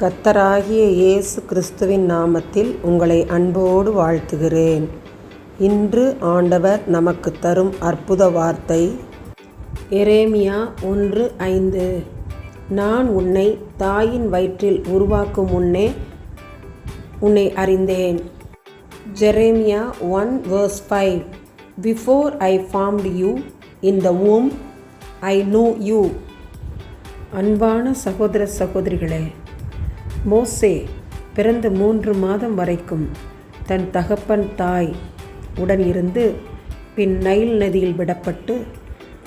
கத்தராகிய இயேசு கிறிஸ்துவின் நாமத்தில் உங்களை அன்போடு வாழ்த்துகிறேன். இன்று ஆண்டவர் நமக்கு தரும் அற்புத வார்த்தை எரேமியா ஒன்று ஐந்து. நான் உன்னை தாயின் வயிற்றில் உருவாக்கும் முன்னே உன்னை அறிந்தேன். Jeremiah one verse five. Before I formed you in the womb I know you. அன்பான சகோதர சகோதரிகளே மோசே பிறந்த மூன்று மாதம் வரைக்கும் தன் தகப்பன் தாய் உடன் இருந்து பின் நைல் நதியில் விடப்பட்டு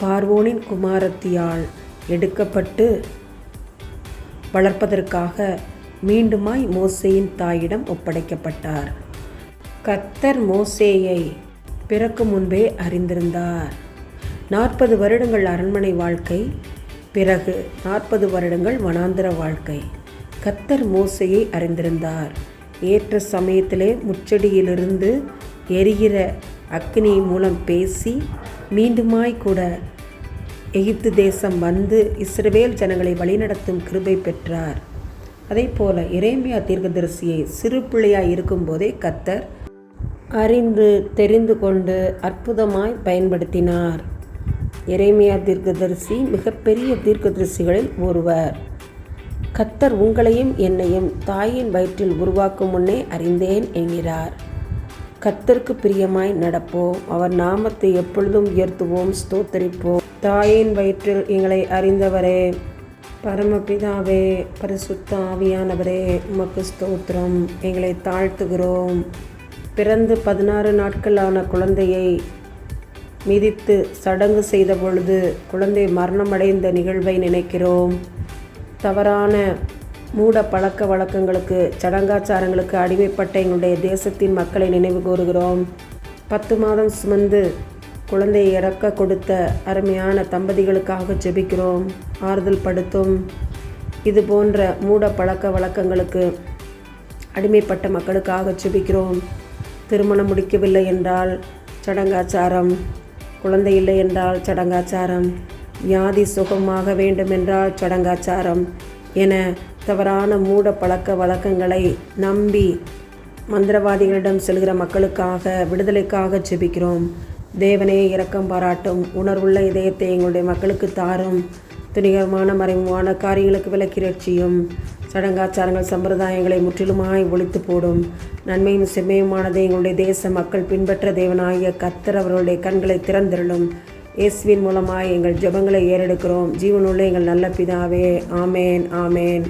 பார்வோனின் குமாரத்தியால் எடுக்கப்பட்டு வளர்ப்பதற்காக மீண்டுமாய் மோசேயின் தாயிடம் ஒப்படைக்கப்பட்டார். கத்தர் மோசேயை பிறக்கும் முன்பே அறிந்திருந்தார். நாற்பது வருடங்கள் அரண்மனை வாழ்க்கை பிறகு நாற்பது வருடங்கள் வனாந்திர வாழ்க்கை. கத்தர் மோசையை அறிந்திருந்தார். ஏற்ற சமயத்திலே முச்சடியிலிருந்து எரிகிற அக்னி மூலம் பேசி மீண்டுமாய் கூட எகிப்து தேசம் வந்து இஸ்ரவேல் ஜனங்களை வழிநடத்தும் கிருபை பெற்றார். அதே போல இரேமியா தீர்க்கதரிசியை சிறு பிள்ளையாய் இருக்கும்போதே கத்தர் அறிந்து தெரிந்து கொண்டு அற்புதமாய் பயன்படுத்தினார். எரேமியா தீர்க்கதரிசி மிகப்பெரிய தீர்க்கதரிசிகளில் ஒருவர். கத்தர் உங்களையும் என்னையும் தாயின் வயிற்றில் உருவாக்கும் முன்னே அறிந்தேன் என்கிறார். கத்தருக்கு பிரியமாய் நடப்போம். அவர் நாமத்தை எப்பொழுதும் உயர்த்துவோம் ஸ்தோத்தரிப்போம். தாயின் வயிற்றில் எங்களை அறிந்தவரே பரமபிதாவே பரிசுத்த ஆவியானவரே உமக்கு ஸ்தோத்திரம். எங்களை தாழ்த்துகிறோம். பிறந்து பதினாறு நாட்களான குழந்தையை மிதித்து சடங்கு செய்த பொழுது குழந்தை மரணமடைந்த நிகழ்வை நினைக்கிறோம். தவறான மூட பழக்க வழக்கங்களுக்கு சடங்காச்சாரங்களுக்கு அடிமைப்பட்ட எங்களுடைய தேசத்தின் மக்களை நினைவு கூறுகிறோம். பத்து மாதம் சுமந்து குழந்தையை இறக்க கொடுத்த அருமையான தம்பதிகளுக்காக ஜெபிக்கிறோம். ஆறுதல் படுத்தும். இது போன்ற மூட பழக்க வழக்கங்களுக்கு அடிமைப்பட்ட மக்களுக்காக ஜெபிக்கிறோம். திருமணம் முடிக்கவில்லை என்றால் சடங்காச்சாரம் குழந்தை இல்லை என்றால் சடங்காச்சாரம். வியாதி சுகமாக வேண்டுமென்றால் சடங்காச்சாரம் என தவறான மூட பழக்க வழக்கங்களை நம்பி மந்திரவாதிகளிடம் செல்கிற மக்களுக்காக விடுதலைக்காக ஜெபிக்கிறோம். தேவனே இரக்கம் பாராட்டும். உணர்வுள்ள இதயத்தை எங்களுடைய மக்களுக்கு தாரும். துணிகரமான மறைமுகமான காரியங்களுக்கு விலக்கிறட்சியும் சடங்காச்சாரங்கள் சம்பிரதாயங்களை முற்றிலுமாய் ஒழித்து போடும். நன்மையும் செம்மையுமானதை எங்களுடைய தேச மக்கள் பின்பற்ற தேவனாகிய கத்தர் அவர்களுடைய கண்களை திறந்திருளும். இயேசுவின் மூலமாக எங்கள் ஜெபங்களை ஏறெடுக்கிறோம். ஜீவனுள்ள எங்கள் நல்ல பிதாவே ஆமேன் ஆமேன்.